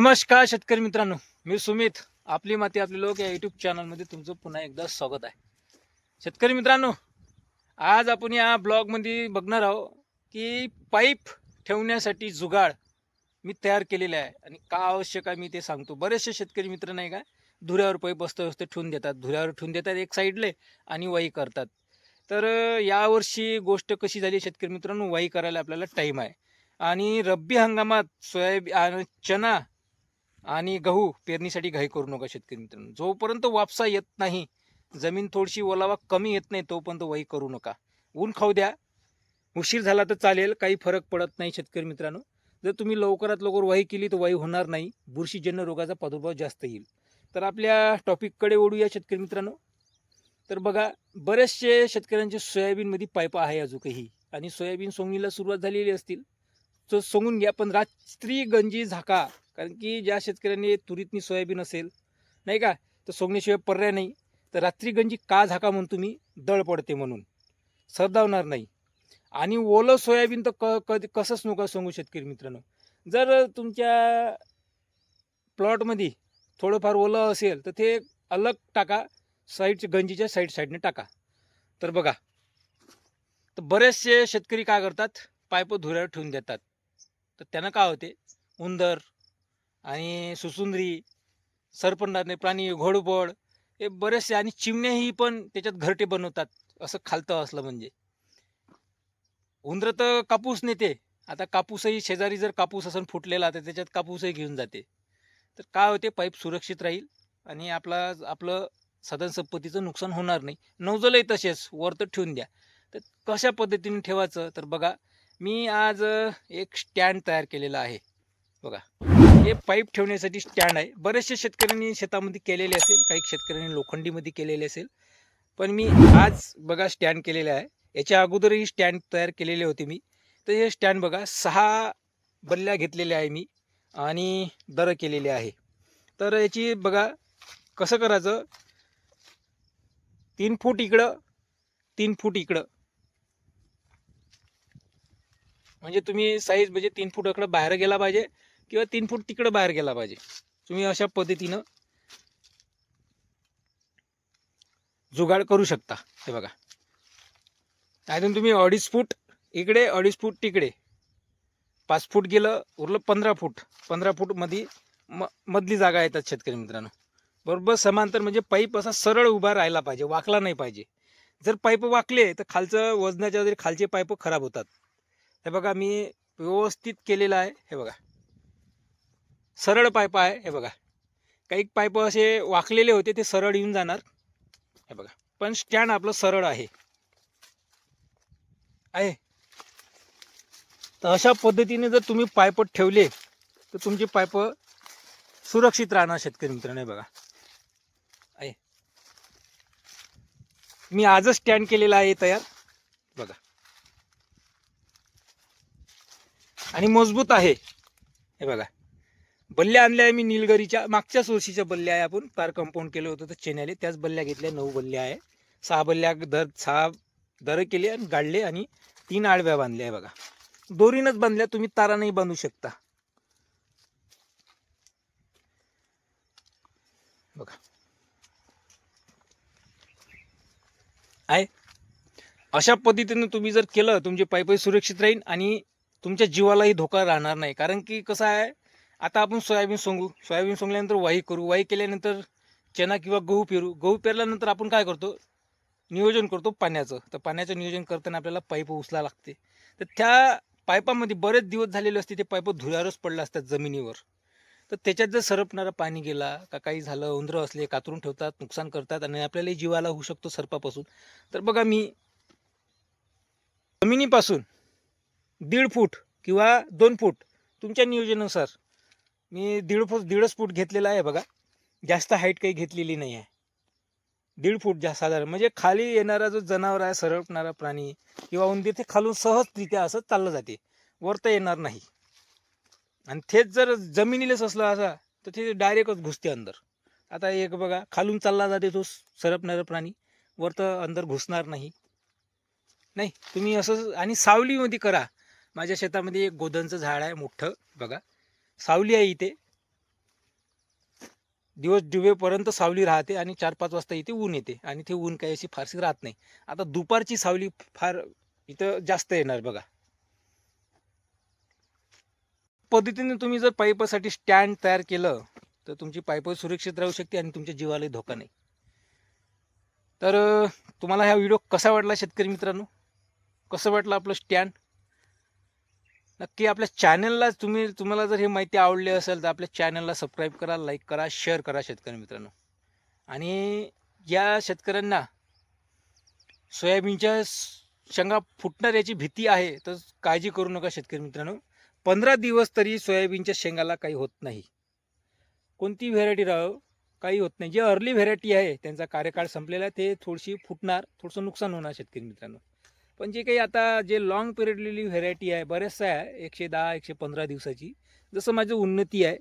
नमस्कार शेतकरी मित्रांनो मी सुमित. आपली माती आपले लोक या युट्यूब चॅनलमध्ये तुमचं पुन्हा एकदा स्वागत आहे. शेतकरी मित्रांनो आज आपण या ब्लॉगमध्ये बघणार आहोत की पाईप ठेवण्यासाठी जुगाड मी तयार केलेले आहे. आणि का आवश्यक आहे मी ते सांगतो. बरेचसे शेतकरी मित्र नाही का धुऱ्यावर पाईप असतं व्यवस्थित ठेवून देतात. धुऱ्यावर ठेवून देतात एक साईडले आणि वाई करतात. तर यावर्षी गोष्ट कशी झाली शेतकरी मित्रांनो वाई करायला आपल्याला टाईम आहे. आणि रब्बी हंगामात सोयाबीन आणि चना आणि गहू पेरणीसाठी घाई करू नका शेतकरी मित्रांनो. जोपर्यंत वापसा येत नाही जमीन थोडीशी ओलावा कमी येत नाही तोपर्यंत वाई करू नका. ऊन खाऊ द्या. उशीर झाला तर चालेल काही फरक पडत नाही शेतकरी मित्रांनो. जर तुम्ही लवकरात लवकर वही केली तर वाई होणार नाही. बुरशीजन्य रोगाचा प्रादुर्भाव जास्त येईल. तर आपल्या टॉपिककडे ओढूया शेतकरी मित्रांनो. तर बघा बरेचसे शेतकऱ्यांचे सोयाबीनमध्ये पाईप आहे अजूनही. आणि सोयाबीन सोंगणीला सुरुवात झालेली असतील. तर सोंगून घ्या पण रात्री गंजी झाका. कारण की ज्या शेतकऱ्यांनी तुरीतनी सोयाबीन असेल नाही का? तर सोंगण्याशिवाय पर्याय नाही. तर रात्री गंजी का झाका म्हणून तुम्ही दळ पडते म्हणून. सरदावणार नाही. आणि ओलं सोयाबीन तर क कधी कसंच नका सोंगू शेतकरी मित्रांनो. जर तुमच्या प्लॉटमध्ये थोडंफार ओलं असेल तर ते अलग टाका. साईडच्या गंजीच्या साईड साईडने टाका. तर बघा. तर बरेचसे शेतकरी काय करतात? पायप धुऱ्यावर ठेवून देतात. तर त्यानं काय होते? उंदर आणि सुसुंदरी सरपंडाने प्राणी घोडबड हे बरेचसे आणि चिमण्याही पण त्याच्यात घरटे बनवतात असं खालतं असलं म्हणजे. उंदर तर कापूस नेते आता कापूसही शेजारी जर कापूस असून फुटलेला तर त्याच्यात कापूसही घेऊन जाते. तर काय होते पाईप सुरक्षित राहील आणि आपला आपलं साधन संपत्तीचं नुकसान होणार नाही. नवजलही तसेच वर तर ठेवून द्या. तर कशा पद्धतीने ठेवायचं? तर बघा मी आज एक स्टँड तयार केलेला आहे. बघा. हे पाईप ठेवण्यासाठी स्टँड आहे. बरेचसे शेतकऱ्यांनी शेतामध्ये केलेले असेल काही शेतकऱ्यांनी लोखंडीमध्ये केलेले असेल. पण मी आज बघा स्टँड केलेले आहे. याच्या अगोदरही स्टँड तयार केलेले होते मी. तर हे स्टँड बघा सहा बल्ल्या घेतलेल्या आहे मी आणि दर केलेले आहे. तर याची बघा कसं करायचं? तीन फूट इकडं तीन फूट इकडं. म्हणजे तुम्ही साईज म्हणजे तीन फूट इकडं बाहेर गेला पाहिजे. किंवा तीन फूट तिकडं बाहेर गेला पाहिजे. तुम्ही अशा पद्धतीनं जुगाड करू शकता. हे बघा. त्यातून तुम्ही? अडीच फूट इकडे अडीच फूट तिकडे. पाच फूट गेलं उरलं पंधरा फूट. पंधरा फूटमध्ये म मधली जागा येतात शेतकरी मित्रांनो. बरोबर? समांतर म्हणजे पाईप असा सरळ उभा राहिला पाहिजे वाकला नाही पाहिजे. जर पाईप वाकले तर खालचं वजनाच्या वगैरे खालचे पाईप खराब होतात. हे बघा मी व्यवस्थित केलेलं आहे. हे बघा. सरळ पाईप आहे हे बघा. काही पाईप असे वाकलेले होते ते सरळ येऊन जाणार. हे बघा. पण स्टँड आपलं सरळ आहे. आहे. तर अशा पद्धतीने जर तुम्ही पाईप ठेवले तर तुमची पाईप सुरक्षित राहणार शेतकरी मित्रांनो बघा. आहे. मी आजच स्टँड केलेला आहे तयार. बघा. आणि मजबूत आहे. हे बघा. बल्ल्या आणल्या आहे मी निलगरीच्या. मागच्याच वर्षीच्या बल्ल्या आहे आपण. पार कंपाऊंड केलं होतं तर चेन्याले त्याच बल्ल्या घेतल्या. नऊ बल्ल्या आहे. सहा बल्ल्या दर सहा दर केले आणि गाडले आणि तीन आडव्या बांधल्या आहे बघा. दोरीनंच बांधल्या. तुम्ही तारा नाही बांधू शकता. बघा. आहे. अशा पद्धतीने तुम्ही जर केलं तुमचे पाईपही सुरक्षित राहील आणि तुमच्या जीवालाही धोका राहणार नाही. कारण की कसं आहे आता आपण सोयाबीन सोंगू. सोयाबीन सोंगल्यानंतर वाही करू. वाही केल्यानंतर चना किंवा गहू पेरू. गहू पेरल्यानंतर आपण काय करतो? नियोजन करतो पाण्याचं. तर पाण्याचं नियोजन करताना आपल्याला पाईप उचला लागते. तर त्या पाईपामध्ये बरेच दिवस झालेले असते. ते पाईप धुळ्यावरच पडले असतात जमिनीवर. तर त्याच्यात जर सरपणारा पाणी गेला का काही झालं उंदरं असले कातरून ठेवतात नुकसान करतात आणि आपल्यालाही जीवाला होऊ शकतो सर्पापासून. तर बघा मी जमिनीपासून दीड फूट किंवा दोन फूट तुमच्या नियोजनानुसार मी दीड फूट दीडच फूट घेतलेला आहे बघा. जास्त हाईट काही घेतलेली नाही आहे. दीड फूट जास्त साधारण. म्हणजे खाली येणारा जो जनावर आहे सरपणारा प्राणी किंवा उंदीर ते खालून सहजरित्या असं चाललं जाते. वरता येणार नाही. आणि तेच जर जमिनीलाच असलं असा तर ते डायरेक्टच घुसते अंदर. आता एक बघा खालून चालला जाते तो सरपणारा प्राणी. वर तर अंदर घुसणार नाही. नाही तुम्ही असं आणि सावलीमध्ये करा. माझ्या शेतामध्ये एक गोधनचं झाड आहे मोठं बघा. सावली आहे इथे. दिवस डुबेपर्यंत सावली राहते आणि चार पाच वाजता इथे ऊन येते आणि ते ऊन काही अशी फारशी राहत नाही. आता दुपारची सावली फार इथं जास्त येणार बघा. पद्धतीने तुम्ही जर पाईपसाठी स्टँड तयार केलं तर तुमची पाईप सुरक्षित राहू शकते आणि तुमच्या जीवालाही धोका नाही. तर तुम्हाला हा व्हिडिओ कसा वाटला शेतकरी मित्रांनो? कसं वाटलं आपलं स्टँड? नक्की आपल्या चॅनलला तुम्ही तुम्हाला जर हे माहिती आवडली असेल तर आपल्या चॅनलला सबस्क्राईब करा लाईक करा शेअर करा शेतकरी मित्रांनो. आणि या शेतकऱ्यांना सोयाबीनच्या शेंगा फुटणार याची भीती आहे तर काळजी करू नका शेतकरी मित्रांनो. पंधरा दिवस तरी सोयाबीनच्या शेंगाला काही होत नाही. कोणती व्हेरायटी राहो काही होत नाही. जे अर्ली व्हेरायटी आहे त्यांचा कार्यकाळ संपलेला आहे ते थोडीशी फुटणार थोडंसं नुकसान होणार शेतकरी मित्रांनो. पण जे काही आता जे लॉंग पिरियडलेली व्हेरायटी आहे बरेचसं आहे एकशे दहा एकशे पंधरा दिवसाची. जसं माझं उन्नती आहे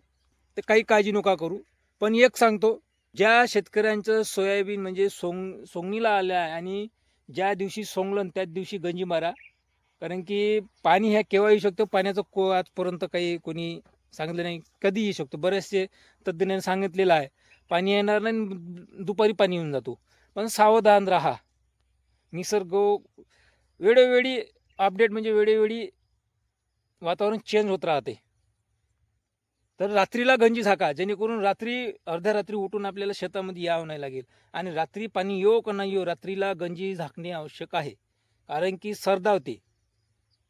तर काही काळजी नका करू. पण एक सांगतो ज्या शेतकऱ्यांचं सोयाबीन म्हणजे सोंग सोंगणीला आलं आहे आणि ज्या दिवशी सोंगलं त्याच दिवशी गंजी मारा कारण की पाणी ह्या केव्हा येऊ शकतं पाण्याचं को आजपर्यंत काही कोणी सांगितलं नाही कधी येऊ शकतो. बरेचसे तज्ज्ञांनी सांगितलेलं आहे पाणी येणार नाही आणि दुपारी पाणी येऊन जातो. पण सावधान राहा. निसर्ग वेळोवेळी अपडेट म्हणजे वेळोवेळी वातावरण चेंज होत राहते. तर रात्रीला गंजी झाका जेणेकरून रात्री अर्ध्या रात्री उठून आपल्याला शेतामध्ये यावं नाही लागेल. आणि रात्री पाणी येऊ का नाही येऊ रात्रीला गंजी झाकणे आवश्यक आहे. कारण की सरदावते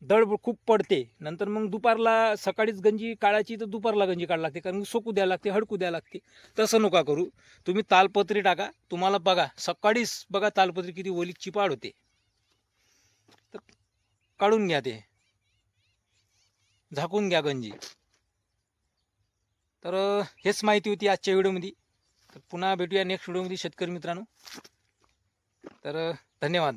दळ खूप पडते. नंतर मग दुपारला सकाळीच गंजी काढायची तर दुपारला गंजी काढायला लागते. कारण सोकू द्यायला लागते हडकू द्यायला लागते. तसं नका करू. तुम्ही तालपत्री टाका. तुम्हाला बघा सकाळीच बघा तालपत्री किती ओली चिपाड होते. काढून घ्या ते. झाकून घ्या गंजी. तर हेच माहिती होती आजच्या व्हिडिओमध्ये. तर पुन्हा भेटूया नेक्स्ट व्हिडिओमध्ये शेतकरी मित्रांनो. तर धन्यवाद.